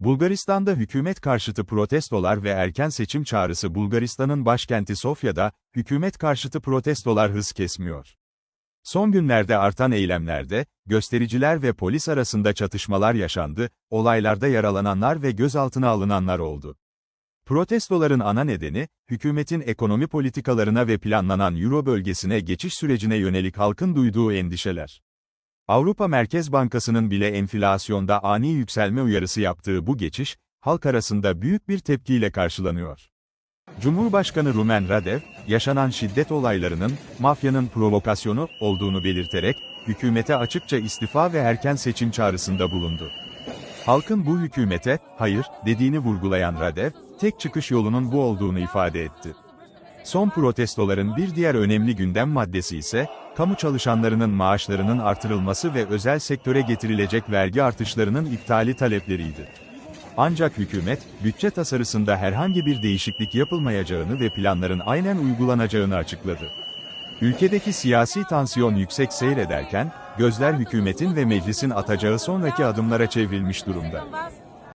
Bulgaristan'da hükümet karşıtı protestolar ve erken seçim çağrısı Bulgaristan'ın başkenti Sofya'da, hükümet karşıtı protestolar hız kesmiyor. Son günlerde artan eylemlerde, göstericiler ve polis arasında çatışmalar yaşandı, olaylarda yaralananlar ve gözaltına alınanlar oldu. Protestoların ana nedeni, hükümetin ekonomi politikalarına ve planlanan Euro bölgesine geçiş sürecine yönelik halkın duyduğu endişeler. Avrupa Merkez Bankası'nın bile enflasyonda ani yükselme uyarısı yaptığı bu geçiş, halk arasında büyük bir tepkiyle karşılanıyor. Cumhurbaşkanı Rumen Radev, yaşanan şiddet olaylarının, mafyanın provokasyonu olduğunu belirterek, hükümete açıkça istifa ve erken seçim çağrısında bulundu. Halkın bu hükümete, hayır, dediğini vurgulayan Radev, tek çıkış yolunun bu olduğunu ifade etti. Son protestoların bir diğer önemli gündem maddesi ise, kamu çalışanlarının maaşlarının artırılması ve özel sektöre getirilecek vergi artışlarının iptali talepleriydi. Ancak hükümet, bütçe tasarısında herhangi bir değişiklik yapılmayacağını ve planların aynen uygulanacağını açıkladı. Ülkedeki siyasi tansiyon yüksek seyrederken, gözler hükümetin ve meclisin atacağı sonraki adımlara çevrilmiş durumda.